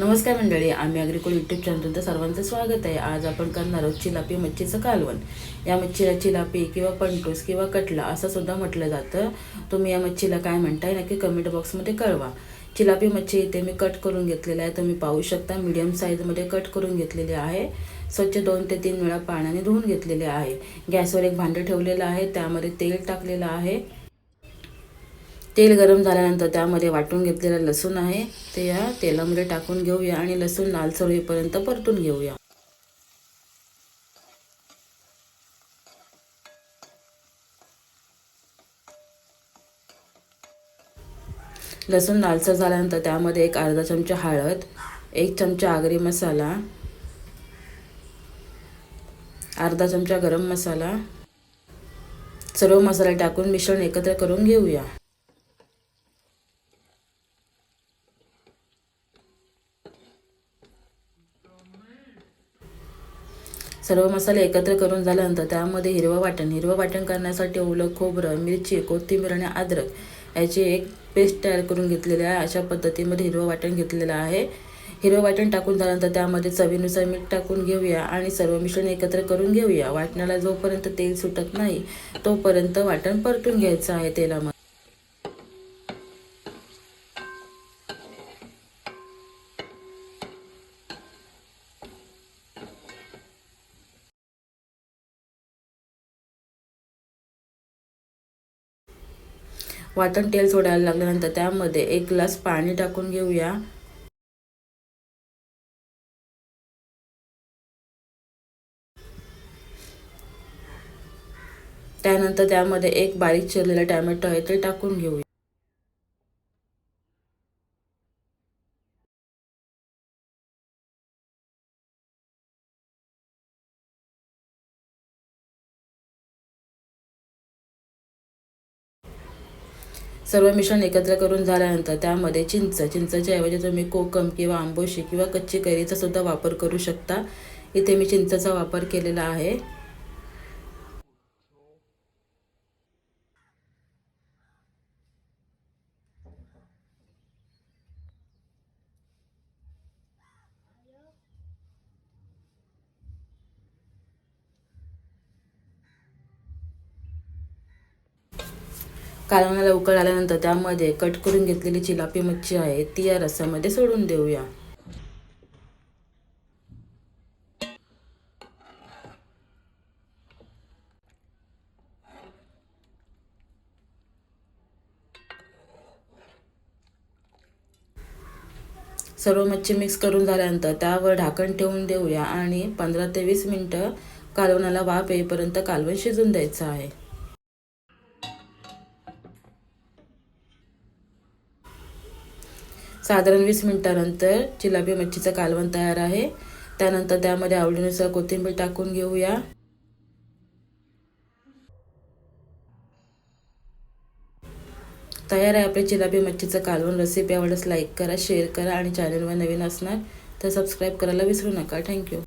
नमस्कार मंडळी आम्ही अग्रिकोल यूट्यूब चॅनलचं सर्वांचं स्वागत आहे. आज आपण करणार आहोत चिलापी मच्छीचं कालवण. या मच्छीला चिलापी किंवा पंटूस किंवा कटला असं सुद्धा म्हटलं जातं. तुम्ही या मच्छीला काय म्हणताय नक्की कमेंट बॉक्समध्ये कळवा. चिलापी मच्छी इथे मी कट करून घेतलेला आहे. तुम्ही पाहू शकता मीडियम साईजमध्ये कट करून घेतलेली आहे. स्वच्छ दोन ते तीन वेळा पाण्याने धुवून घेतलेले आहे. गॅसवर एक भांडं ठेवलेलं आहे. त्यामध्ये तेल टाकलेलं आहे. तेल गरम झाल्यानंतर त्यामध्ये वाटून घेतलेलं लसूण आहे. ते या तेलामध्ये टाकून घेऊया आणि लसूण लालसर होईपर्यंत परतून घेऊया. लसूण लालसर झाल्यानंतर त्यामध्ये एक अर्धा चमचा हळद एक चमचा आगरी मसाला अर्धा चमचा गरम मसाला सर्व मसाले टाकून मिश्रण एकत्र करून घेऊया. सर्व मसाले एकत्र करून झाल्यानंतर त्यामध्ये हिरवं वाटण. हिरवं वाटण करण्यासाठी ओलं खोबरं मिरची कोथिंबीर आणि अद्रक याची एक पेस्ट तयार करून घेतलेली आहे. अशा पद्धतीमध्ये हिरवं वाटण घेतलेलं आहे. हिरवं वाटण टाकून झाल्यानंतर त्यामध्ये चवीनुसार मीठ टाकून घेऊया आणि सर्व मिश्रण एकत्र करून घेऊया. वाटणाला जोपर्यंत तेल सुटत नाही तोपर्यंत वाटण परतून घ्यायचं आहे तेलामध्ये. वाटण तेल सोडायला लागल्यानंतर त्यामध्ये एक ग्लास पाणी टाकून घेऊया. त्यानंतर त्यामध्ये एक बारीक चिरलेला टॅमॅटो आहे ते टाकून घेऊया. सर्व मिश्रण एकत्र करून झाल्यानंतर त्यामध्ये चिंच चिंचाच्या ऐवजी तुम्ही कोकम किंवा आंबोशी किंवा कच्ची कैरीचा सुद्धा वापर करू शकता. इथे मी चिंचचा वापर केलेला आहे. कालवणाला उकळ आल्यानंतर त्यामध्ये कट करून घेतलेली चिलापी मच्छी आहे ती या रस्सामध्ये सोडून देऊया. सर्व मच्छी मिक्स करून झाल्यानंतर त्यावर ढाकण ठेवून देऊया आणि पंधरा ते वीस मिनटं कालवणाला वाफ येईपर्यंत कालवण शिजून द्यायचं आहे. साधारण वीस मिनटानंतर जिलाबी मच्छीचं कालवण तयार आहे. त्यानंतर त्यामध्ये आवडीनुसार कोथिंबीर टाकून घेऊया. तयार आहे आपली जिलाबी मच्छीचं कालवण रेसिपी आवडल्यास लाईक करा शेअर करा आणि चॅनलवर नवीन असणार तर सबस्क्राईब करायला विसरू नका. थँक्यू